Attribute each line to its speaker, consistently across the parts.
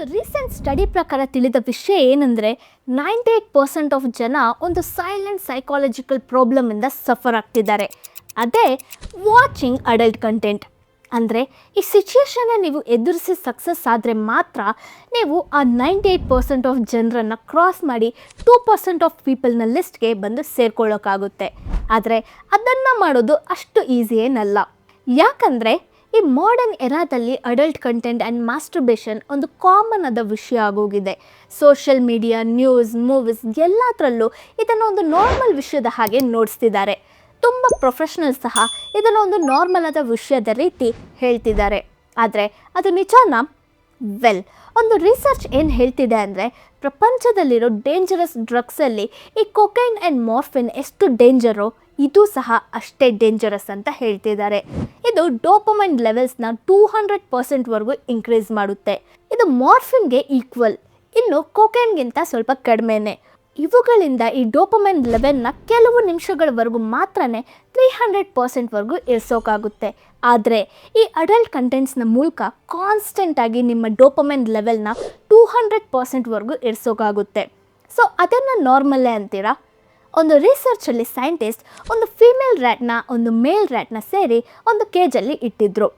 Speaker 1: ಒಂದು recent study ಪ್ರಕಾರ ತಿಳಿದ ವಿಷಯ ಏನಂದರೆ ನೈಂಟಿ ಏಟ್ ಪರ್ಸೆಂಟ್ ಆಫ್ ಜನ ಒಂದು ಸೈಲೆಂಟ್ ಸೈಕಾಲಜಿಕಲ್ ಪ್ರಾಬ್ಲಮಿಂದ ಸಫರ್ ಆಗ್ತಿದ್ದಾರೆ. ಅದೇ ವಾಚಿಂಗ್ ಅಡಲ್ಟ್ ಕಂಟೆಂಟ್ ಅಂದರೆ ಈ ಸಿಚುಯೇಷನ್ನ ನೀವು ಎದುರಿಸಿ ಸಕ್ಸಸ್ ಆದರೆ ಮಾತ್ರ ನೀವು ಆ ನೈಂಟಿ ಏಯ್ಟ್ ಪರ್ಸೆಂಟ್ ಆಫ್ ಜನರನ್ನು ಕ್ರಾಸ್ ಮಾಡಿ ಟೂ ಪರ್ಸೆಂಟ್ ಆಫ್ ಪೀಪಲ್ನ ಲಿಸ್ಟ್ಗೆ ಬಂದು ಸೇರ್ಕೊಳ್ಳೋಕ್ಕಾಗುತ್ತೆ ಆದರೆ ಅದನ್ನು ಮಾಡೋದು ಅಷ್ಟು ಈಸಿ ಏನಲ್ಲ. ಯಾಕಂದರೆ ಈ ಮಾಡರ್ನ್ ಎರಾದಲ್ಲಿ ಅಡಲ್ಟ್ ಕಂಟೆಂಟ್ ಆ್ಯಂಡ್ ಮಾಸ್ಟರ್ಬೇಷನ್ ಒಂದು ಕಾಮನ್ ಆದ ವಿಷಯ ಆಗೋಗಿದೆ. ಸೋಷಿಯಲ್ ಮೀಡಿಯಾ ನ್ಯೂಸ್ ಮೂವೀಸ್ ಎಲ್ಲದರಲ್ಲೂ ಇದನ್ನು ಒಂದು ನಾರ್ಮಲ್ ವಿಷಯದ ಹಾಗೆ ನೋಡಿಸ್ತಿದ್ದಾರೆ. ತುಂಬ ಪ್ರೊಫೆಷನಲ್ ಸಹ ಇದನ್ನು ಒಂದು ನಾರ್ಮಲ್ ಆದ ವಿಷಯದ ರೀತಿ ಹೇಳ್ತಿದ್ದಾರೆ. ಆದರೆ ಅದು ನಿಜಾನಾ? ವೆಲ್ ಒಂದು ರಿಸರ್ಚ್ ಏನು ಹೇಳ್ತಿದೆ ಅಂದರೆ ಪ್ರಪಂಚದಲ್ಲಿರೋ ಡೇಂಜರಸ್ ಡ್ರಗ್ಸಲ್ಲಿ ಈ ಕೊಕೈನ್ ಆ್ಯಂಡ್ ಮಾರ್ಫಿನ್ ಎಷ್ಟು ಡೇಂಜರೋ ಇದು ಸಹ ಅಷ್ಟೇ ಡೇಂಜರಸ್ ಅಂತ ಹೇಳ್ತಿದ್ದಾರೆ. ಇದು ಡೋಪಮೈನ್ ಲೆವೆಲ್ಸ್ನ ಟೂ ಹಂಡ್ರೆಡ್ ಪರ್ಸೆಂಟ್ವರೆಗೂ ಇನ್ಕ್ರೀಸ್ ಮಾಡುತ್ತೆ. ಇದು ಮಾರ್ಫಿನ್ಗೆ ಈಕ್ವಲ್ ಇನ್ನು ಕೊಕೈನ್ಗಿಂತ ಸ್ವಲ್ಪ ಕಡಿಮೆನೇ. ಇವುಗಳಿಂದ ಈ ಡೋಪಮೈನ್ ಲೆವೆಲ್ನ ಕೆಲವು ನಿಮಿಷಗಳವರೆಗೂ ಮಾತ್ರ ತ್ರೀ ಹಂಡ್ರೆಡ್ ಪರ್ಸೆಂಟ್ವರೆಗೂ ಇಳಿಸೋಕ್ಕಾಗುತ್ತೆ ಆದರೆ ಈ ಅಡಲ್ಟ್ ಕಂಟೆಂಟ್ಸ್ನ ಮೂಲಕ ಕಾನ್ಸ್ಟೆಂಟಾಗಿ ನಿಮ್ಮ ಡೋಪಮೈನ್ ಲೆವೆಲ್ನ ಟೂ ಹಂಡ್ರೆಡ್ ಪರ್ಸೆಂಟ್ವರೆಗೂ ಇಳಿಸೋಕ್ಕಾಗುತ್ತೆ ಸೊ ಅದನ್ನು ನಾರ್ಮಲ್ಲೇ ಅಂತೀರಾ? ಒಂದು ರಿಸರ್ಚಲ್ಲಿ ಸೈಂಟಿಸ್ಟ್ ಒಂದು ಫೀಮೇಲ್ ರ್ಯಾಟ್ನ ಒಂದು ಮೇಲ್ ರ್ಯಾಟ್ನ ಸೇರಿ ಒಂದು ಕೇಜಲ್ಲಿ ಇಟ್ಟಿದ್ರು.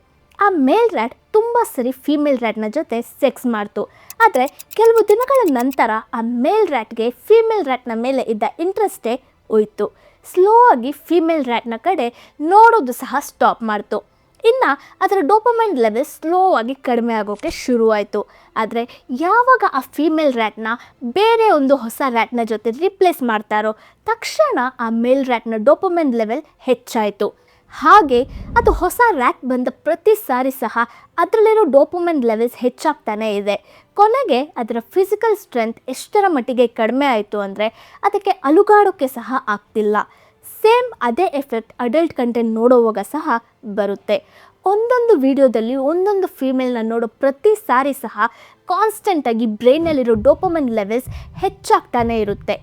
Speaker 1: ಆ ಮೇಲ್ ರ್ಯಾಟ್ ತುಂಬ ಸರಿ ಫೀಮೇಲ್ ರ್ಯಾಟ್ನ ಜೊತೆ ಸೆಕ್ಸ್ ಮಾಡ್ತು. ಆದರೆ ಕೆಲವು ದಿನಗಳ ನಂತರ ಆ ಮೇಲ್ ರ್ಯಾಟ್ಗೆ ಫೀಮೇಲ್ ರ್ಯಾಟ್ನ ಮೇಲೆ ಇದ್ದ ಇಂಟ್ರೆಸ್ಟೇ ಹೋಯಿತು. ಸ್ಲೋ ಆಗಿ ಫೀಮೇಲ್ ರ್ಯಾಟ್ನ ಕಡೆ ನೋಡೋದು ಸಹ ಸ್ಟಾಪ್ ಮಾಡ್ತು. ಇನ್ನು ಅದರ ಡೋಪಮೈನ್ ಲೆವೆಲ್ ಸ್ಲೋ ಆಗಿ ಕಡಿಮೆ ಆಗೋಕ್ಕೆ ಶುರುವಾಯಿತು. ಆದರೆ ಯಾವಾಗ ಆ ಫೀಮೇಲ್ ರ್ಯಾಟ್ನ ಬೇರೆ ಒಂದು ಹೊಸ ರ್ಯಾಟ್ನ ಜೊತೆ ರಿಪ್ಲೇಸ್ ಮಾಡ್ತಾರೋ ತಕ್ಷಣ ಆ ಮೇಲ್ ರ್ಯಾಟ್ನ ಡೋಪಮೈನ್ ಲೆವೆಲ್ ಹೆಚ್ಚಾಯಿತು. ಹಾಗೆ ಅದು ಹೊಸ ರ್ಯಾಕ್ ಬಂದ ಪ್ರತಿ ಸಾರಿ ಸಹ ಅದರಲ್ಲಿರೋ ಡೋಪಮೈನ್ ಲೆವೆಲ್ಸ್ ಹೆಚ್ಚಾಗ್ತಾನೇ ಇದೆ. ಕೊನೆಗೆ ಅದರ ಫಿಸಿಕಲ್ ಸ್ಟ್ರೆಂತ್ ಎಷ್ಟರ ಮಟ್ಟಿಗೆ ಕಡಿಮೆ ಆಯಿತು ಅಂದರೆ ಅದಕ್ಕೆ ಅಲುಗಾಡೋಕ್ಕೆ ಸಹ ಆಗ್ತಿಲ್ಲ. ಸೇಮ್ ಅದೇ ಎಫೆಕ್ಟ್ ಅಡಲ್ಟ್ ಕಂಟೆಂಟ್ ನೋಡುವಾಗ ಸಹ ಬರುತ್ತೆ. ಒಂದೊಂದು ವಿಡಿಯೋದಲ್ಲಿ ಒಂದೊಂದು ಫೀಮೇಲ್ನ ನೋಡೋ ಪ್ರತಿ ಸಾರಿ ಸಹ ಕಾನ್ಸ್ಟೆಂಟಾಗಿ ಬ್ರೈನಲ್ಲಿರೋ ಡೋಪಮೈನ್ ಲೆವೆಲ್ಸ್ ಹೆಚ್ಚಾಗ್ತಾನೆ ಇರುತ್ತೆ.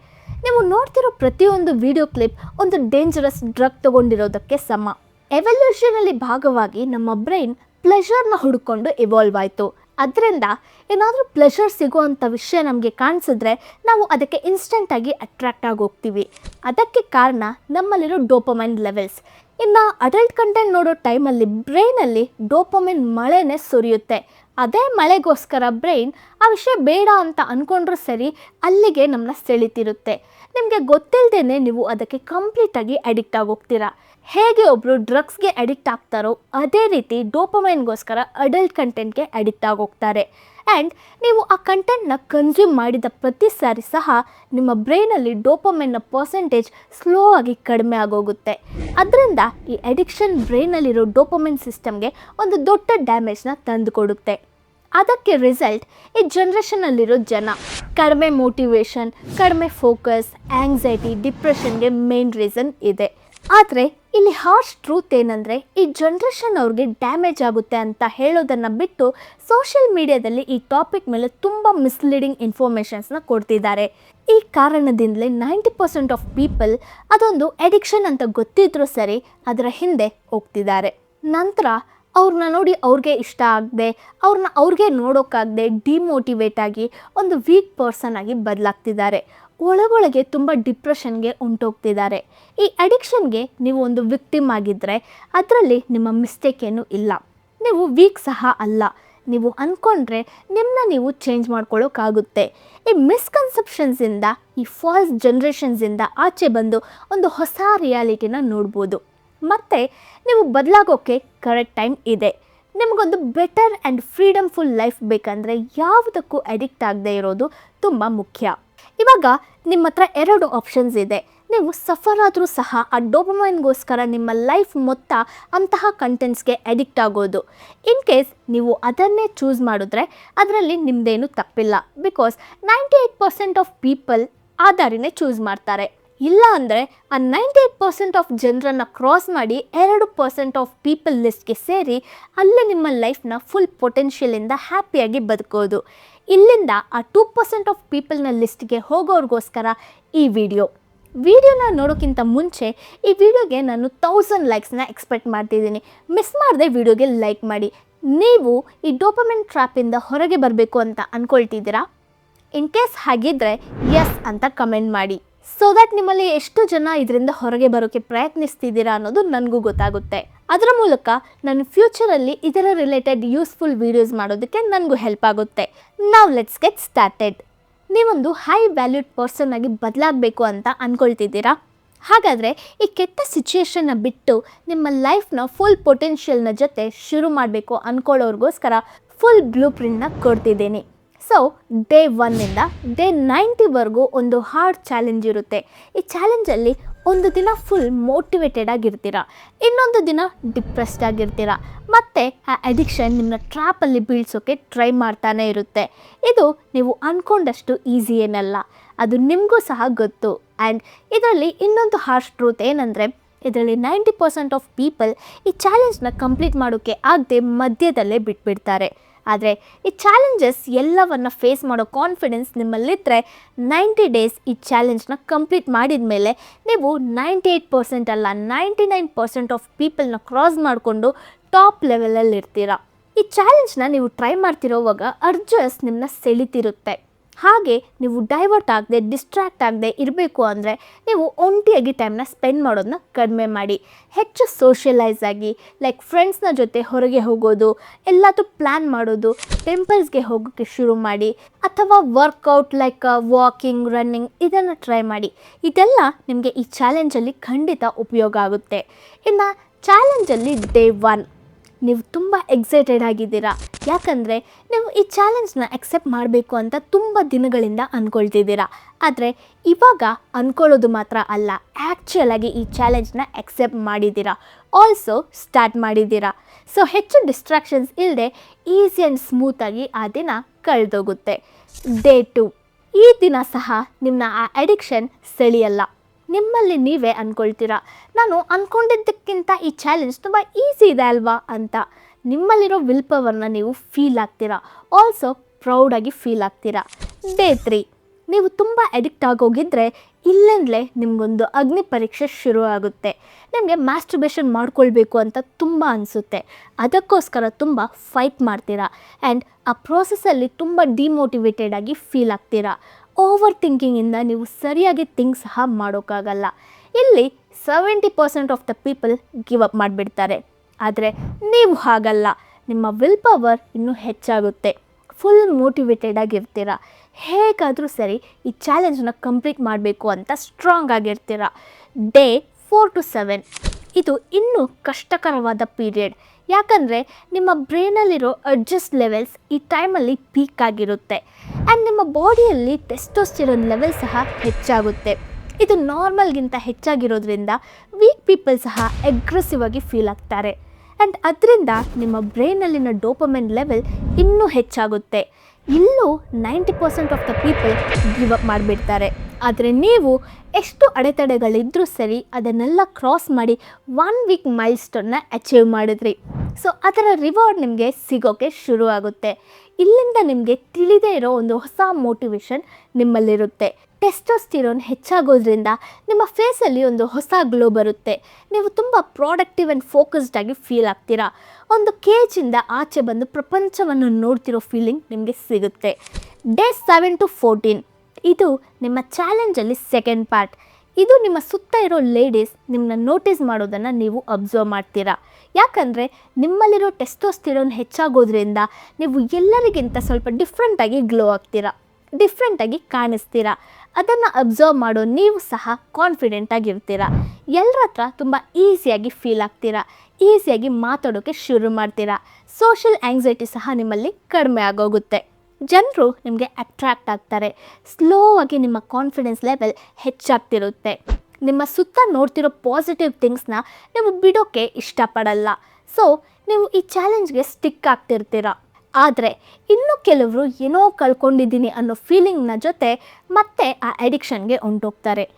Speaker 1: ನೀವು ನೋಡ್ತಿರೋ ಪ್ರತಿಯೊಂದು ವಿಡಿಯೋ ಕ್ಲಿಪ್ ಒಂದು ಡೇಂಜರಸ್ ಡ್ರಗ್ ತಗೊಂಡಿರೋದಕ್ಕೆ ಸಮ. ಎವಲ್ಯೂಷನಲ್ಲಿ ಭಾಗವಾಗಿ ನಮ್ಮ ಬ್ರೈನ್ ಪ್ಲೆಷರ್ನ ಹುಡ್ಕೊಂಡು ಇವಾಲ್ವ್ ಆಯಿತು. ಅದರಿಂದ ಏನಾದರೂ ಪ್ಲೆಷರ್ ಸಿಗುವಂಥ ವಿಷಯ ನಮಗೆ ಕಾಣಿಸಿದ್ರೆ ನಾವು ಅದಕ್ಕೆ ಇನ್ಸ್ಟೆಂಟಾಗಿ ಅಟ್ರಾಕ್ಟ್ ಆಗಿ ಹೋಗ್ತೀವಿ. ಅದಕ್ಕೆ ಕಾರಣ ನಮ್ಮಲ್ಲಿರೋ ಡೋಪಮೈನ್ ಲೆವೆಲ್ಸ್ ಇನ್ನು ಅಡಲ್ಟ್ ಕಂಟೆಂಟ್ ನೋಡೋ ಟೈಮಲ್ಲಿ ಬ್ರೈನಲ್ಲಿ ಡೋಪಮೈನ್ ಮಳೆನೇ ಸುರಿಯುತ್ತೆ. ಅದೇ ಮಳೆಗೋಸ್ಕರ ಬ್ರೈನ್ ಆ ವಿಷಯ ಬೇಡ ಅಂತ ಅಂದ್ಕೊಂಡ್ರೂ ಸರಿ ಅಲ್ಲಿಗೆ ನಮ್ಮನ್ನ ಸೆಳಿತಿರುತ್ತೆ. ನಿಮಗೆ ಗೊತ್ತಿಲ್ಲದೇ ನೀವು ಅದಕ್ಕೆ ಕಂಪ್ಲೀಟಾಗಿ ಅಡಿಕ್ಟ್ ಆಗೋಗ್ತೀರಾ. ಹೇಗೆ ಒಬ್ಬರು ಡ್ರಗ್ಸ್ಗೆ ಅಡಿಕ್ಟ್ ಆಗ್ತಾರೋ ಅದೇ ರೀತಿ ಡೋಪಮೈನ್ಗೋಸ್ಕರ ಅಡಲ್ಟ್ ಕಂಟೆಂಟ್ಗೆ ಅಡಿಕ್ಟ್ ಆಗೋಗ್ತಾರೆ. ಆ್ಯಂಡ್ ನೀವು ಆ ಕಂಟೆಂಟ್ನ ಕನ್ಸ್ಯೂಮ್ ಮಾಡಿದ ಪ್ರತಿ ಸಾರಿ ಸಹ ನಿಮ್ಮ ಬ್ರೈನಲ್ಲಿ ಡೋಪಮೈನ್ನ ಪರ್ಸೆಂಟೇಜ್ ಸ್ಲೋ ಆಗಿ ಕಡಿಮೆ ಆಗೋಗುತ್ತೆ. ಅದರಿಂದ ಈ ಅಡಿಕ್ಷನ್ ಬ್ರೈನಲ್ಲಿರೋ ಡೋಪಮೈನ್ ಸಿಸ್ಟಮ್ಗೆ ಒಂದು ದೊಡ್ಡ ಡ್ಯಾಮೇಜ್ನ ತಂದುಕೊಡುತ್ತೆ ಅದಕ್ಕೆ ರಿಸಲ್ಟ್ ಈ ಜನ್ರೇಷನಲ್ಲಿರೋ ಜನ. ಕಡಿಮೆ ಮೋಟಿವೇಶನ್ ಕಡಿಮೆ ಫೋಕಸ್ ಆ್ಯಂಗ್ಸೈಟಿ ಡಿಪ್ರೆಷನ್ಗೆ ಮೇನ್ ರೀಸನ್ ಇದೆ. ಆದರೆ ಇಲ್ಲಿ ಹಾರ್ಶ್ ಟ್ರೂತ್ ಏನಂದರೆ ಈ ಜನ್ರೇಷನ್ ಅವ್ರಿಗೆ ಡ್ಯಾಮೇಜ್ ಆಗುತ್ತೆ ಅಂತ ಹೇಳೋದನ್ನು ಬಿಟ್ಟು ಸೋಷಿಯಲ್ ಮೀಡಿಯಾದಲ್ಲಿ ಈ ಟಾಪಿಕ್ ಮೇಲೆ ತುಂಬ ಮಿಸ್ಲೀಡಿಂಗ್ ಇನ್ಫಾರ್ಮೇಷನ್ಸ್ನ ಕೊಡ್ತಿದ್ದಾರೆ. ಈ ಕಾರಣದಿಂದಲೇ ನೈಂಟಿ ಪರ್ಸೆಂಟ್ ಆಫ್ ಪೀಪಲ್ ಅದೊಂದು ಎಡಿಕ್ಷನ್ ಅಂತ ಗೊತ್ತಿದ್ರೂ ಸರಿ ಅದರ ಹಿಂದೆ ಹೋಗ್ತಿದ್ದಾರೆ. ನಂತರ ಅವ್ರನ್ನ ನೋಡಿ ಅವ್ರಿಗೆ ಇಷ್ಟ ಆಗದೆ, ಅವ್ರನ್ನ ಅವ್ರಿಗೆ ನೋಡೋಕ್ಕಾಗದೆ ಡಿಮೋಟಿವೇಟ್ ಆಗಿ ಒಂದು ವೀಕ್ ಪರ್ಸನ್ ಆಗಿ ಬದಲಾಗ್ತಿದ್ದಾರೆ. ಒಳಗೊಳಗೆ ತುಂಬ ಡಿಪ್ರೆಷನ್ಗೆ ಉಂಟೋಗ್ತಿದ್ದಾರೆ. ಈ ಅಡಿಕ್ಷನ್ಗೆ ನೀವು ಒಂದು ವಿಕ್ಟಿಮ್ ಆಗಿದ್ದರೆ ಅದರಲ್ಲಿ ನಿಮ್ಮ ಮಿಸ್ಟೇಕ್ ಏನೂ ಇಲ್ಲ. ನೀವು ವೀಕ್ ಸಹ ಅಲ್ಲ. ನೀವು ಅಂದ್ಕೊಂಡ್ರೆ ನಿಮ್ಮನ್ನ ನೀವು ಚೇಂಜ್ ಮಾಡ್ಕೊಳ್ಳೋಕ್ಕಾಗುತ್ತೆ ಈ ಮಿಸ್ಕನ್ಸೆಪ್ಷನ್ಸಿಂದ ಈ ಫಾಲ್ಸ್ ಜನ್ರೇಷನ್ಸಿಂದ ಆಚೆ ಬಂದು ಒಂದು ಹೊಸ ರಿಯಾಲಿಟಿನ ನೋಡ್ಬೋದು. ಮತ್ತು ನೀವು ಬದಲಾಗೋಕ್ಕೆ ಕರೆಕ್ಟ್ ಟೈಮ್ ಇದೆ. ನಿಮಗೊಂದು better and freedom full life ಬೇಕಂದರೆ ಯಾವುದಕ್ಕೂ ಅಡಿಕ್ಟ್ ಆಗದೆ ಇರೋದು ತುಂಬ ಮುಖ್ಯ. ಇವಾಗ ನಿಮ್ಮ ಹತ್ರ ಎರಡು ಆಪ್ಷನ್ಸ್ ಇದೆ. ನೀವು ಸಫರ್ ಆದರೂ ಸಹ ಆ ಡೋಪಮೈನ್ಗೋಸ್ಕರ ನಿಮ್ಮ ಲೈಫ್ ಮೊತ್ತ ಅಂತಹ ಕಂಟೆಂಟ್ಸ್ಗೆ ಅಡಿಕ್ಟ್ ಆಗೋದು. ಇನ್ ಕೇಸ್ ನೀವು ಅದನ್ನೇ ಚೂಸ್ ಮಾಡಿದ್ರೆ ಅದರಲ್ಲಿ ನಿಮ್ಮದೇನು ತಪ್ಪಿಲ್ಲ. Because ninety eight percent of people ಆ ದಾರಿನೇ ಚೂಸ್ ಮಾಡ್ತಾರೆ. ಇಲ್ಲ ಅಂದರೆ ಆ ನೈಂಟಿ ಏಯ್ಟ್ ಪರ್ಸೆಂಟ್ ಆಫ್ ಜನರನ್ನು ಕ್ರಾಸ್ ಮಾಡಿ ಎರಡು ಪರ್ಸೆಂಟ್ ಆಫ್ ಪೀಪಲ್ ಲಿಸ್ಟ್ಗೆ ಸೇರಿ ಅಲ್ಲೇ ನಿಮ್ಮ ಲೈಫ್ನ ಫುಲ್ ಪೊಟೆನ್ಷಿಯಲಿಂದ ಹ್ಯಾಪಿಯಾಗಿ ಬದುಕೋದು. ಇಲ್ಲಿಂದ ಆ ಟೂ ಪರ್ಸೆಂಟ್ ಆಫ್ ಪೀಪಲ್ನ ಲಿಸ್ಟ್ಗೆ ಹೋಗೋರಿಗೋಸ್ಕರ ಈ ವಿಡಿಯೋ ವಿಡಿಯೋನ ನೋಡೋಕ್ಕಿಂತ ಮುಂಚೆ ಈ ವಿಡಿಯೋಗೆ ನಾನು ತೌಸಂಡ್ ಲೈಕ್ಸ್ನ ಎಕ್ಸ್ಪೆಕ್ಟ್ ಮಾಡ್ತಿದ್ದೀನಿ. ಮಿಸ್ ಮಾಡದೆ ವಿಡಿಯೋಗೆ ಲೈಕ್ ಮಾಡಿ. ನೀವು ಈ ಡೋಪಮೆಂಟ್ ಟ್ರ್ಯಾಪಿಂದ ಹೊರಗೆ ಬರಬೇಕು ಅಂತ ಅಂದ್ಕೊಳ್ತಿದ್ದೀರಾ ಇನ್ ಕೇಸ್ ಹಾಗಿದ್ರೆ ಎಸ್ ಅಂತ ಕಮೆಂಟ್ ಮಾಡಿ. ಸೊ ದ್ಯಾಟ್ ನಿಮ್ಮಲ್ಲಿ ಎಷ್ಟು ಜನ ಇದರಿಂದ ಹೊರಗೆ ಬರೋಕ್ಕೆ ಪ್ರಯತ್ನಿಸ್ತಿದ್ದೀರಾ ಅನ್ನೋದು ನನಗೂ ಗೊತ್ತಾಗುತ್ತೆ. ಅದರ ಮೂಲಕ ನನ್ನ ಫ್ಯೂಚರಲ್ಲಿ ಇದರ ರಿಲೇಟೆಡ್ ಯೂಸ್ಫುಲ್ ವೀಡಿಯೋಸ್ ಮಾಡೋದಕ್ಕೆ ನನಗೂ ಹೆಲ್ಪ್ ಆಗುತ್ತೆ. ನಾವು ಲೆಟ್ಸ್ ಗೆಟ್ ಸ್ಟಾರ್ಟೆಡ್ ನೀವೊಂದು ಹೈ ವ್ಯಾಲ್ಯೂಡ್ ಪರ್ಸನ್ ಆಗಿ ಬದಲಾಗಬೇಕು ಅಂತ ಅಂದ್ಕೊಳ್ತಿದ್ದೀರಾ ಹಾಗಾದರೆ ಈ ಕೆಟ್ಟ ಸಿಚುಯೇಷನ್ನ ಬಿಟ್ಟು ನಿಮ್ಮ ಲೈಫ್ನ ಫುಲ್ ಪೊಟೆನ್ಷಿಯಲ್ನ ಜೊತೆ ಶುರು ಮಾಡಬೇಕು ಅಂದ್ಕೊಳ್ಳೋರ್ಗೋಸ್ಕರ ಫುಲ್ ಬ್ಲೂ ಪ್ರಿಂಟ್ನ ಕೊಡ್ತಿದ್ದೀನಿ. ಸೊ ಡೇ ಒನ್ನಿಂದ ಡೇ ನೈಂಟಿವರೆಗೂ ಒಂದು ಹಾರ್ಡ್ ಚಾಲೆಂಜ್ ಇರುತ್ತೆ. ಈ ಚಾಲೆಂಜಲ್ಲಿ ಒಂದು ದಿನ ಫುಲ್ ಮೋಟಿವೇಟೆಡ್ ಆಗಿರ್ತೀರ? ಇನ್ನೊಂದು ದಿನ ಡಿಪ್ರೆಸ್ಡ್ ಆಗಿರ್ತೀರ? ಮತ್ತು ಆ ಅಡಿಕ್ಷನ್ ನಿಮ್ಮನ್ನ ಟ್ರ್ಯಾಪಲ್ಲಿ ಬೀಳ್ಸೋಕ್ಕೆ ಟ್ರೈ ಮಾಡ್ತಾನೆ ಇರುತ್ತೆ. ಇದು ನೀವು ಅಂದ್ಕೊಂಡಷ್ಟು ಈಸಿ ಏನಲ್ಲ. ಅದು ನಿಮಗೂ ಸಹ ಗೊತ್ತು. ಆ್ಯಂಡ್ ಇದರಲ್ಲಿ ಇನ್ನೊಂದು ಹಾರ್ಶ್ ಟ್ರೂತ್ ಏನಂದರೆ, ಇದರಲ್ಲಿ ನೈಂಟಿ ಪರ್ಸೆಂಟ್ ಆಫ್ ಪೀಪಲ್ ಈ ಚಾಲೆಂಜ್ನ ಕಂಪ್ಲೀಟ್ ಮಾಡೋಕ್ಕೆ ಆಗದೆ ಮಧ್ಯದಲ್ಲೇ ಬಿಟ್ಬಿಡ್ತಾರೆ. ಆದರೆ ಈ ಚಾಲೆಂಜಸ್ ಎಲ್ಲವನ್ನು ಫೇಸ್ ಮಾಡೋ ಕಾನ್ಫಿಡೆನ್ಸ್ ನಿಮ್ಮಲ್ಲಿದ್ದರೆ ನೈಂಟಿ ಡೇಸ್ ಈ ಚಾಲೆಂಜ್ನ ಕಂಪ್ಲೀಟ್ ಮಾಡಿದ ಮೇಲೆ ನೀವು ನೈಂಟಿ ಏಯ್ಟ್ ಪರ್ಸೆಂಟ್ ಅಲ್ಲ ನೈಂಟಿ ನೈನ್ ಪರ್ಸೆಂಟ್ ಆಫ್ ಪೀಪಲ್ನ ಕ್ರಾಸ್ ಮಾಡಿಕೊಂಡು ಟಾಪ್ ಲೆವೆಲಲ್ಲಿ ಇರ್ತೀರ ಈ ಚಾಲೆಂಜ್ನ ನೀವು ಟ್ರೈ ಮಾಡ್ತಿರೋವಾಗ ಅರ್ಜಸ್ ನಿಮ್ಮನ್ನ ಸೆಳಿತಿರುತ್ತೆ. ಹಾಗೆ ನೀವು ಡೈವರ್ಟ್ ಆಗದೆ ಡಿಸ್ಟ್ರ್ಯಾಕ್ಟ್ ಆಗದೆ ಇರಬೇಕು ಅಂದರೆ ನೀವು ಒಂಟಿಯಾಗಿ ಟೈಮ್ನ ಸ್ಪೆಂಡ್ ಮಾಡೋದನ್ನ ಕಡಿಮೆ ಮಾಡಿ. ಹೆಚ್ಚು ಸೋಷಿಯಲೈಸ್ ಆಗಿ ಲೈಕ್ ಫ್ರೆಂಡ್ಸ್ನ ಜೊತೆ ಹೊರಗೆ ಹೋಗೋದು ಎಲ್ಲದೂ ಪ್ಲ್ಯಾನ್ ಮಾಡೋದು ಟೆಂಪಲ್ಸ್ಗೆ ಹೋಗೋಕ್ಕೆ ಶುರು ಮಾಡಿ, ಅಥವಾ ವರ್ಕೌಟ್ ಲೈಕ್ ವಾಕಿಂಗ್ ರನ್ನಿಂಗ್ ಇದನ್ನು ಟ್ರೈ ಮಾಡಿ. ಇದೆಲ್ಲ ನಿಮಗೆ ಈ ಚಾಲೆಂಜಲ್ಲಿ ಖಂಡಿತ ಉಪಯೋಗ ಆಗುತ್ತೆ. ಇನ್ನು ಚಾಲೆಂಜಲ್ಲಿ ಡೇ ಒನ್ ನೀವು ತುಂಬ ಎಕ್ಸೈಟೆಡ್ ಆಗಿದ್ದೀರಾ? ಯಾಕಂದರೆ ನೀವು ಈ ಚಾಲೆಂಜ್ನ ಅಕ್ಸೆಪ್ಟ್ ಮಾಡಬೇಕು ಅಂತ ತುಂಬ ದಿನಗಳಿಂದ ಅಂದ್ಕೊಳ್ತಿದ್ದೀರಾ ಆದರೆ ಇವಾಗ ಅಂದ್ಕೊಳ್ಳೋದು ಮಾತ್ರ ಅಲ್ಲ ಆ್ಯಕ್ಚುಯಲ್ ಆಗಿ ಈ ಚಾಲೆಂಜ್ನ ಅಕ್ಸೆಪ್ಟ್ ಮಾಡಿದ್ದೀರಾ. ಆಲ್ಸೋ ಸ್ಟಾರ್ಟ್ ಮಾಡಿದ್ದೀರಾ. ಸೊ ಹೆಚ್ಚು ಡಿಸ್ಟ್ರಾಕ್ಷನ್ಸ್ ಇಲ್ಲದೆ ಈಸಿ ಆ್ಯಂಡ್ ಸ್ಮೂತಾಗಿ ಆ ದಿನ ಕಳೆದೋಗುತ್ತೆ. ಡೇ ಟು ಈ ದಿನ ಸಹ ನಿಮ್ಮ ಆ ಅಡಿಕ್ಷನ್ ಸೆಳೆಯಲ್ಲ. ನಿಮ್ಮಲ್ಲಿ ನೀವೇ ಅಂದ್ಕೊಳ್ತೀರಾ ನಾನು ಅಂದ್ಕೊಂಡಿದ್ದಕ್ಕಿಂತ ಈ ಚಾಲೆಂಜ್ ತುಂಬ ಈಸಿ ಇದೆ ಅಲ್ವಾ ಅಂತ. ನಿಮ್ಮಲ್ಲಿರೋ ವಿಲ್ ಪವರ್ನ ನೀವು ಫೀಲ್ ಆಗ್ತೀರಾ? ಆಲ್ಸೋ ಪ್ರೌಡಾಗಿ ಫೀಲ್ ಆಗ್ತೀರಾ? ಡೇ ತ್ರೀ ನೀವು ತುಂಬ ಅಡಿಕ್ಟ್ ಆಗೋಗಿದ್ರೆ ಇಲ್ಲಿಂದಲೇ ನಿಮಗೊಂದು ಅಗ್ನಿ ಪರೀಕ್ಷೆ ಶುರು ಆಗುತ್ತೆ. ನಿಮಗೆ ಮ್ಯಾಸ್ಟ್ರಿಬೇಷನ್ ಮಾಡ್ಕೊಳ್ಬೇಕು ಅಂತ ತುಂಬ ಅನಿಸುತ್ತೆ. ಅದಕ್ಕೋಸ್ಕರ ತುಂಬ ಫೈಟ್ ಮಾಡ್ತೀರಾ? ಆ್ಯಂಡ್ ಆ ಪ್ರೋಸೆಸ್ಸಲ್ಲಿ ತುಂಬ ಡಿಮೋಟಿವೇಟೆಡ್ ಆಗಿ ಫೀಲ್ ಆಗ್ತೀರಾ? ಓವರ್ ಥಿಂಕಿಂಗಿಂದ ನೀವು ಸರಿಯಾಗಿ ಥಿಂಕ್ ಸಹ ಮಾಡೋಕ್ಕಾಗಲ್ಲ. ಇಲ್ಲಿ seventy percent of the people give up ಮಾಡಿಬಿಡ್ತಾರೆ. ಆದರೆ ನೀವು ಹಾಗಲ್ಲ. ನಿಮ್ಮ ವಿಲ್ ಪವರ್ ಇನ್ನೂ ಹೆಚ್ಚಾಗುತ್ತೆ. ಫುಲ್ ಮೋಟಿವೇಟೆಡ್ ಆಗಿರ್ತೀರ ಹೇಗಾದರೂ ಸರಿ ಈ ಚಾಲೆಂಜನ್ನ ಕಂಪ್ಲೀಟ್ ಮಾಡಬೇಕು ಅಂತ ಸ್ಟ್ರಾಂಗ್ ಆಗಿರ್ತೀರ ಡೇ ಫೋರ್ ಟು ಸೆವೆನ್. ಇದು ಇನ್ನೂ ಕಷ್ಟಕರವಾದ ಪೀರಿಯಡ್. ಯಾಕಂದರೆ ನಿಮ್ಮ ಬ್ರೈನಲ್ಲಿರೋ ಅಡ್ಜಸ್ಟ್ ಲೆವೆಲ್ಸ್ ಈ ಟೈಮಲ್ಲಿ ಪೀಕ್ ಆಗಿರುತ್ತೆ. ಆ್ಯಂಡ್ ನಿಮ್ಮ ಬಾಡಿಯಲ್ಲಿ ಟೆಸ್ಟೋಸ್ಟಿರೋನ್ ಲೆವೆಲ್ ಸಹ ಹೆಚ್ಚಾಗುತ್ತೆ. ಇದು ನಾರ್ಮಲ್ಗಿಂತ ಹೆಚ್ಚಾಗಿರೋದ್ರಿಂದ ವೀಕ್ ಪೀಪಲ್ ಸಹ ಅಗ್ರೆಸಿವ್ ಆಗಿ ಫೀಲ್ ಆಗ್ತಾರೆ. ಆ್ಯಂಡ್ ಅದರಿಂದ ನಿಮ್ಮ ಬ್ರೈನಲ್ಲಿನ ಡೋಪಮೆನ್ ಲೆವೆಲ್ ಇನ್ನೂ ಹೆಚ್ಚಾಗುತ್ತೆ. ಇಲ್ಲೂ ninety percent of the people give up ಮಾಡಿಬಿಡ್ತಾರೆ. ಆದರೆ ನೀವು ಎಷ್ಟು ಅಡೆತಡೆಗಳಿದ್ದರೂ ಸರಿ ಅದನ್ನೆಲ್ಲ ಕ್ರಾಸ್ ಮಾಡಿ ಒನ್ ವೀಕ್ ಮೈಲ್ ಸ್ಟೋನ್ನ ಅಚೀವ್ ಮಾಡಿದ್ರಿ. ಸೊ ಅದರ ರಿವಾರ್ಡ್ ನಿಮಗೆ ಸಿಗೋಕ್ಕೆ ಶುರು ಆಗುತ್ತೆ ಇಲ್ಲಿಂದ ನಿಮಗೆ ತಿಳಿದೇ ಇರೋ ಒಂದು ಹೊಸ ಮೋಟಿವೇಶನ್ ನಿಮ್ಮಲ್ಲಿರುತ್ತೆ. ಟೆಸ್ಟೋಸ್ಟಿರೋನ್ ಹೆಚ್ಚಾಗೋದ್ರಿಂದ ನಿಮ್ಮ ಫೇಸಲ್ಲಿ ಒಂದು ಹೊಸ ಗ್ಲೋ ಬರುತ್ತೆ. ನೀವು ತುಂಬ ಪ್ರಾಡಕ್ಟಿವ್ ಆ್ಯಂಡ್ ಫೋಕಸ್ಡ್ ಆಗಿ ಫೀಲ್ ಆಗ್ತೀರಾ. ಒಂದು ಕೇಜಿಂದ ಆಚೆ ಬಂದು ಪ್ರಪಂಚವನ್ನು ನೋಡ್ತಿರೋ ಫೀಲಿಂಗ್ ನಿಮಗೆ ಸಿಗುತ್ತೆ. ಡೇ ಸೆವೆನ್ ಟು ಫೋರ್ಟೀನ್ ಇದು ನಿಮ್ಮ ಚಾಲೆಂಜಲ್ಲಿ ಸೆಕೆಂಡ್ ಪಾರ್ಟ್ ಇದು ನಿಮ್ಮ ಸುತ್ತ ಇರೋ ಲೇಡೀಸ್ ನಿಮ್ಮನ್ನ ನೋಟಿಸ್ ಮಾಡೋದನ್ನು ನೀವು ಅಬ್ಸರ್ವ್ ಮಾಡ್ತೀರಾ. ಯಾಕಂದರೆ ನಿಮ್ಮಲ್ಲಿರೋ ಟೆಸ್ಟೋಸ್ಟಿರೋನ್ ಹೆಚ್ಚಾಗೋದ್ರಿಂದ ನೀವು ಎಲ್ಲರಿಗಿಂತ ಸ್ವಲ್ಪ ಡಿಫ್ರೆಂಟಾಗಿ ಗ್ಲೋ ಆಗ್ತೀರಾ. ಡಿಫ್ರೆಂಟಾಗಿ ಕಾಣಿಸ್ತೀರಾ. ಅದನ್ನು ಅಬ್ಸರ್ವ್ ಮಾಡೋ ನೀವು ಸಹ ಕಾನ್ಫಿಡೆಂಟ್ ಆಗಿರ್ತೀರಾ. ಎಲ್ಲರ ಹತ್ರ ತುಂಬ ಈಸಿಯಾಗಿ ಫೀಲ್ ಆಗ್ತೀರಾ. ಈಸಿಯಾಗಿ ಮಾತಾಡೋಕ್ಕೆ ಶುರು ಮಾಡ್ತೀರಾ. ಸೋಷಿಯಲ್ ಆ್ಯಂಗ್ಸೈಟಿ ಸಹ ನಿಮ್ಮಲ್ಲಿ ಕಡಿಮೆ ಆಗೋಗುತ್ತೆ. ಜನರು ನಿಮಗೆ ಅಟ್ರ್ಯಾಕ್ಟ್ ಆಗ್ತಾರೆ. ಸ್ಲೋ ಆಗಿ ನಿಮ್ಮ ಕಾನ್ಫಿಡೆನ್ಸ್ ಲೆವೆಲ್ ಹೆಚ್ಚಾಗ್ತಿರುತ್ತೆ. ನಿಮ್ಮ ಸುತ್ತ ನೋಡ್ತಿರೋ ಪಾಸಿಟಿವ್ ಥಿಂಗ್ಸ್ನ ನೀವು ಬಿಡೋಕ್ಕೆ ಇಷ್ಟಪಡಲ್ಲ. ಸೊ ನೀವು ಈ ಚಾಲೆಂಜ್ಗೆ ಸ್ಟಿಕ್ ಆಗ್ತಿರ್ತೀರ. ಆದರೆ, ಇನ್ನು ಕೆಲವರು ಏನೋ ಕಳ್ಕೊಂಡಿದ್ದೀನಿ ಅನ್ನೋ ಫೀಲಿಂಗ್ನ ಜೊತೆ ಮತ್ತೆ ಆ ಅಡಿಕ್ಷನ್ಗೆ ಹೊಂಟೋಗ್ತಾರೆ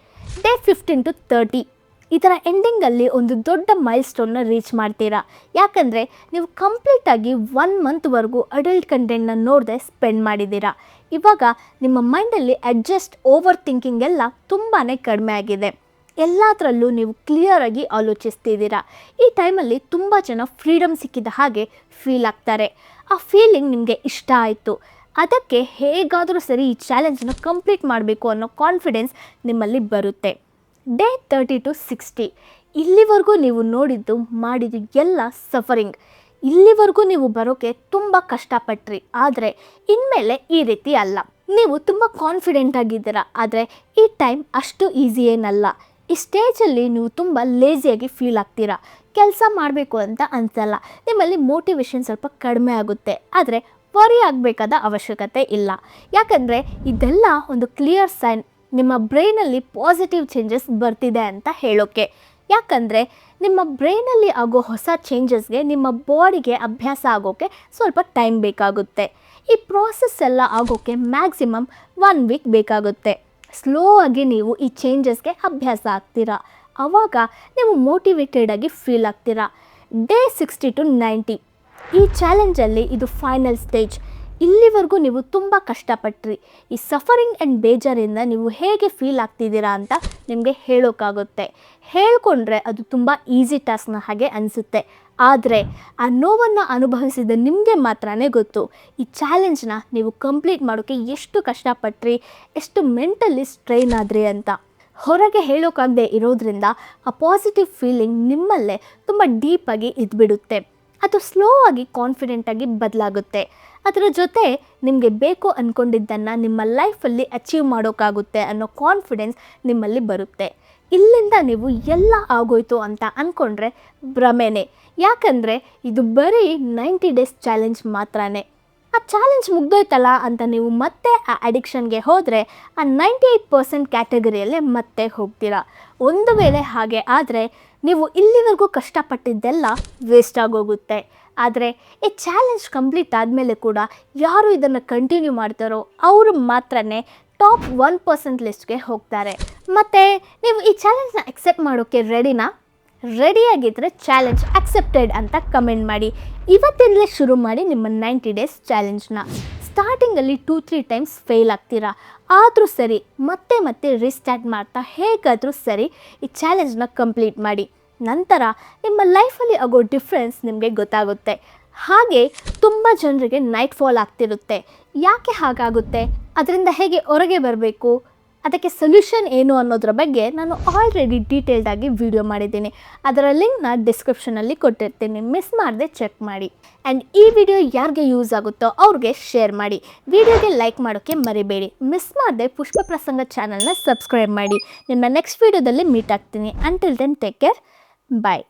Speaker 1: ಡೇ ಫಿಫ್ಟೀನ್ ಟು ತರ್ಟಿ ಇದರ ಎಂಡಿಂಗಲ್ಲಿ ಒಂದು ದೊಡ್ಡ ಮೈಲ್ ಸ್ಟೋನ್ನ ರೀಚ್ ಮಾಡ್ತೀರಾ? ಯಾಕಂದರೆ ನೀವು ಕಂಪ್ಲೀಟಾಗಿ ಒನ್ ಮಂತ್ವರೆಗೂ ಅಡಲ್ಟ್ ಕಂಟೆಂಟ್ನ ನೋಡದೆ ಸ್ಪೆಂಡ್ ಮಾಡಿದ್ದೀರಾ. ಇವಾಗ ನಿಮ್ಮ ಮೈಂಡಲ್ಲಿ ಅಡ್ಜಸ್ಟ್ ಓವರ್ ಥಿಂಕಿಂಗ್ ಎಲ್ಲ ತುಂಬಾ ಕಡಿಮೆ ಆಗಿದೆ. ಎಲ್ಲದರಲ್ಲೂ ನೀವು ಕ್ಲಿಯರಾಗಿ ಆಲೋಚಿಸ್ತಿದ್ದೀರಾ. ಈ ಟೈಮಲ್ಲಿ ತುಂಬ ಜನ ಫ್ರೀಡಮ್ ಸಿಕ್ಕಿದ ಹಾಗೆ ಫೀಲ್ ಆಗ್ತಾರೆ. ಆ ಫೀಲಿಂಗ್ ನಿಮಗೆ ಇಷ್ಟ ಆಯಿತು. ಅದಕ್ಕೆ ಹೇಗಾದರೂ ಸರಿ ಈ ಚಾಲೆಂಜನ್ನು ಕಂಪ್ಲೀಟ್ ಮಾಡಬೇಕು ಅನ್ನೋ ಕಾನ್ಫಿಡೆನ್ಸ್ ನಿಮ್ಮಲ್ಲಿ ಬರುತ್ತೆ. Day thirty to sixty. ಇಲ್ಲಿವರೆಗೂ ನೀವು ನೋಡಿದ್ದು, ಮಾಡಿದ್ದು ಎಲ್ಲ ಸಫರಿಂಗ್. ಇಲ್ಲಿವರೆಗೂ ನೀವು ಬರೋಕ್ಕೆ ತುಂಬ ಕಷ್ಟಪಟ್ರಿ. ಆದರೆ, ಇನ್ಮೇಲೆ ಈ ರೀತಿ ಅಲ್ಲ. ನೀವು ತುಂಬ ಕಾನ್ಫಿಡೆಂಟ್ ಆಗಿದ್ದೀರಾ. ಆದರೆ, ಈ ಟೈಮ್ ಅಷ್ಟು ಈಸಿ ಏನಲ್ಲ. ಈ ಸ್ಟೇಜಲ್ಲಿ ನೀವು ತುಂಬ ಲೇಸಿಯಾಗಿ ಫೀಲ್ ಆಗ್ತೀರಾ. ಕೆಲಸ ಮಾಡಬೇಕು ಅಂತ ಅನ್ಸಲ್ಲ. ನಿಮ್ಮಲ್ಲಿ ಮೋಟಿವೇಶನ್ ಸ್ವಲ್ಪ ಕಡಿಮೆ ಆಗುತ್ತೆ. ಆದರೆ ವರಿ ಆಗಬೇಕಾದ ಅವಶ್ಯಕತೆ ಇಲ್ಲ. ಯಾಕಂದರೆ, ಇದೆಲ್ಲ ಒಂದು ಕ್ಲಿಯರ್ ಸೈನ್ ನಿಮ್ಮ ಬ್ರೈನಲ್ಲಿ ಪಾಸಿಟಿವ್ ಚೇಂಜಸ್ ಬರ್ತಿದೆ ಅಂತ ಹೇಳೋಕ್ಕೆ ಯಾಕಂದರೆ ನಿಮ್ಮ ಬ್ರೈನಲ್ಲಿ ಆಗೋ ಹೊಸ ಚೇಂಜಸ್ಗೆ ನಿಮ್ಮ ಬಾಡಿಗೆ ಅಭ್ಯಾಸ ಆಗೋಕ್ಕೆ ಸ್ವಲ್ಪ ಟೈಮ್ ಬೇಕಾಗುತ್ತೆ. ಈ ಪ್ರಾಸೆಸ್ ಎಲ್ಲ ಆಗೋಕ್ಕೆ ಮ್ಯಾಕ್ಸಿಮಮ್ ಒನ್ ವೀಕ್ ಬೇಕಾಗುತ್ತೆ. ಸ್ಲೋ ಆಗಿ ನೀವು ಈ ಚೇಂಜಸ್ಗೆ ಅಭ್ಯಾಸ ಆಗ್ತೀರಾ. ಆವಾಗ ನೀವು ಮೋಟಿವೇಟೆಡ್ ಆಗಿ ಫೀಲ್ ಆಗ್ತೀರಾ. ಡೇ ಸಿಕ್ಸ್ಟಿ ಟು ನೈಂಟಿ ಈ ಚಾಲೆಂಜಲ್ಲಿ ಇದು ಫೈನಲ್ ಸ್ಟೇಜ್ ಇಲ್ಲಿವರೆಗೂ ನೀವು ತುಂಬ ಕಷ್ಟಪಟ್ರಿ. ಈ ಸಫರಿಂಗ್ ಆ್ಯಂಡ್ ಬೇಜಾರಿಂದ ನೀವು ಹೇಗೆ ಫೀಲ್ ಆಗ್ತಿದ್ದೀರಾ ಅಂತ ನಿಮಗೆ ಹೇಳೋಕ್ಕಾಗುತ್ತೆ ಹೇಳ್ಕೊಂಡ್ರೆ ಅದು ತುಂಬ ಈಸಿ ಟಾಸ್ಕ್ನ ಹಾಗೆ ಅನಿಸುತ್ತೆ. ಆದರೆ, ಆ ನೋವನ್ನು ಅನುಭವಿಸಿದ ನಿಮಗೆ ಮಾತ್ರನೇ ಗೊತ್ತು. ಈ ಚಾಲೆಂಜ್ನ ನೀವು ಕಂಪ್ಲೀಟ್ ಮಾಡೋಕ್ಕೆ ಎಷ್ಟು ಕಷ್ಟಪಟ್ರಿ, ಎಷ್ಟು ಮೆಂಟಲಿ ಸ್ಟ್ರೈನ್ ಆದ್ರಿ ಅಂತ. ಹೊರಗೆ ಹೇಳೋಕ್ಕಾಗದೆ ಇರೋದ್ರಿಂದ, ಆ ಪಾಸಿಟಿವ್ ಫೀಲಿಂಗ್ ನಿಮ್ಮಲ್ಲೇ ತುಂಬ ಡೀಪಾಗಿ ಇದ್ಬಿಡುತ್ತೆ. ಅದು ಸ್ಲೋ ಆಗಿ ಕಾನ್ಫಿಡೆಂಟಾಗಿ ಬದಲಾಗುತ್ತೆ. ಅದರ ಜೊತೆ ನಿಮಗೆ ಬೇಕು ಅಂದ್ಕೊಂಡಿದ್ದನ್ನು ನಿಮ್ಮ ಲೈಫಲ್ಲಿ ಅಚೀವ್ ಮಾಡೋಕ್ಕಾಗುತ್ತೆ ಅನ್ನೋ ಕಾನ್ಫಿಡೆನ್ಸ್ ನಿಮ್ಮಲ್ಲಿ ಬರುತ್ತೆ. ಇಲ್ಲಿಂದ ನೀವು ಎಲ್ಲ ಆಗೋಯ್ತು ಅಂತ ಅಂದ್ಕೊಂಡ್ರೆ ಭ್ರಮೆನೇ. ಯಾಕಂದರೆ ಇದು ಬರೀ ನೈಂಟಿ ಡೇಸ್ ಚಾಲೆಂಜ್ ಮಾತ್ರನೇ. ಆ ಚಾಲೆಂಜ್ ಮುಗ್ದೋಯ್ತಲ್ಲ ಅಂತ ನೀವು ಮತ್ತೆ ಆ ಅಡಿಕ್ಷನ್ಗೆ ಹೋದರೆ ಆ ನೈಂಟಿ ಏಯ್ಟ್ ಪರ್ಸೆಂಟ್ ಕ್ಯಾಟಗರಿಯಲ್ಲೇ ಮತ್ತೆ ಹೋಗ್ತೀರಾ. ಒಂದು ವೇಳೆ ಹಾಗೆ ಆದರೆ ನೀವು ಇಲ್ಲಿವರೆಗೂ ಕಷ್ಟಪಟ್ಟಿದ್ದೆಲ್ಲ ವೇಸ್ಟ್ ಆಗೋಗುತ್ತೆ. ಆದರೆ ಈ ಚಾಲೆಂಜ್ ಕಂಪ್ಲೀಟ್ ಆದಮೇಲೆ ಕೂಡ ಯಾರು ಇದನ್ನು ಕಂಟಿನ್ಯೂ ಮಾಡ್ತಾರೋ ಅವರು ಮಾತ್ರನೇ ಟಾಪ್ ಒನ್ ಪರ್ಸೆಂಟ್ ಲಿಸ್ಟ್ಗೆ ಹೋಗ್ತಾರೆ. ಮತ್ತು ನೀವು ಈ ಚಾಲೆಂಜ್ನ ಅಕ್ಸೆಪ್ಟ್ ಮಾಡೋಕ್ಕೆ ರೆಡಿನಾ ರೆಡಿಯಾಗಿದ್ದರೆ ಚಾಲೆಂಜ್ ಅಕ್ಸೆಪ್ಟೆಡ್ ಅಂತ ಕಮೆಂಟ್ ಮಾಡಿ. ಇವತ್ತಿಂದಲೇ ಶುರು ಮಾಡಿ ನಿಮ್ಮ ನೈಂಟಿ ಡೇಸ್ ಚಾಲೆಂಜ್ನ ಸ್ಟಾರ್ಟಿಂಗಲ್ಲಿ ಟೂ ತ್ರೀ ಟೈಮ್ಸ್ ಫೇಲ್ ಆಗ್ತೀರಾ? ಆದರೂ ಸರಿ, ಮತ್ತೆ ಮತ್ತೆ ರಿಸ್ಟಾರ್ಟ್ ಮಾಡ್ತಾ ಹೇಗಾದರೂ ಸರಿ ಈ ಚಾಲೆಂಜ್ನ ಕಂಪ್ಲೀಟ್ ಮಾಡಿ. ನಂತರ ನಿಮ್ಮ ಲೈಫಲ್ಲಿ ಆಗೋ ಡಿಫ್ರೆನ್ಸ್ ನಿಮಗೆ ಗೊತ್ತಾಗುತ್ತೆ. ಹಾಗೆ ತುಂಬ ಜನರಿಗೆ ನೈಟ್ ಫಾಲ್ ಆಗ್ತಿರುತ್ತೆ. ಯಾಕೆ ಹಾಗಾಗುತ್ತೆ? ಅದರಿಂದ ಹೇಗೆ ಹೊರಗೆ ಬರಬೇಕು? ಅದಕ್ಕೆ ಸೊಲ್ಯೂಷನ್ ಏನು ಅನ್ನೋದ್ರ ಬಗ್ಗೆ ನಾನು ಆಲ್ರೆಡಿ ಡೀಟೇಲ್ಡಾಗಿ ವಿಡಿಯೋ ಮಾಡಿದ್ದೀನಿ. ಅದರ ಲಿಂಕ್ನ ಡಿಸ್ಕ್ರಿಪ್ಷನಲ್ಲಿ ಕೊಟ್ಟಿರ್ತೀನಿ. ಮಿಸ್ ಮಾಡದೆ ಚೆಕ್ ಮಾಡಿ. ಆ್ಯಂಡ್ ಈ ವಿಡಿಯೋ ಯಾರಿಗೆ ಯೂಸ್ ಆಗುತ್ತೋ ಅವ್ರಿಗೆ ಶೇರ್ ಮಾಡಿ. ವಿಡಿಯೋಗೆ ಲೈಕ್ ಮಾಡೋಕ್ಕೆ ಮರಿಬೇಡಿ. ಮಿಸ್ ಮಾಡದೆ ಪುಷ್ಪ ಪ್ರಸಂಗ ಚಾನಲ್ನ ಸಬ್ಸ್ಕ್ರೈಬ್ ಮಾಡಿ. ನಿಮ್ಮ ನೆಕ್ಸ್ಟ್ ವಿಡಿಯೋದಲ್ಲಿ ಮೀಟ್ ಆಗ್ತೀನಿ. Until then take care bye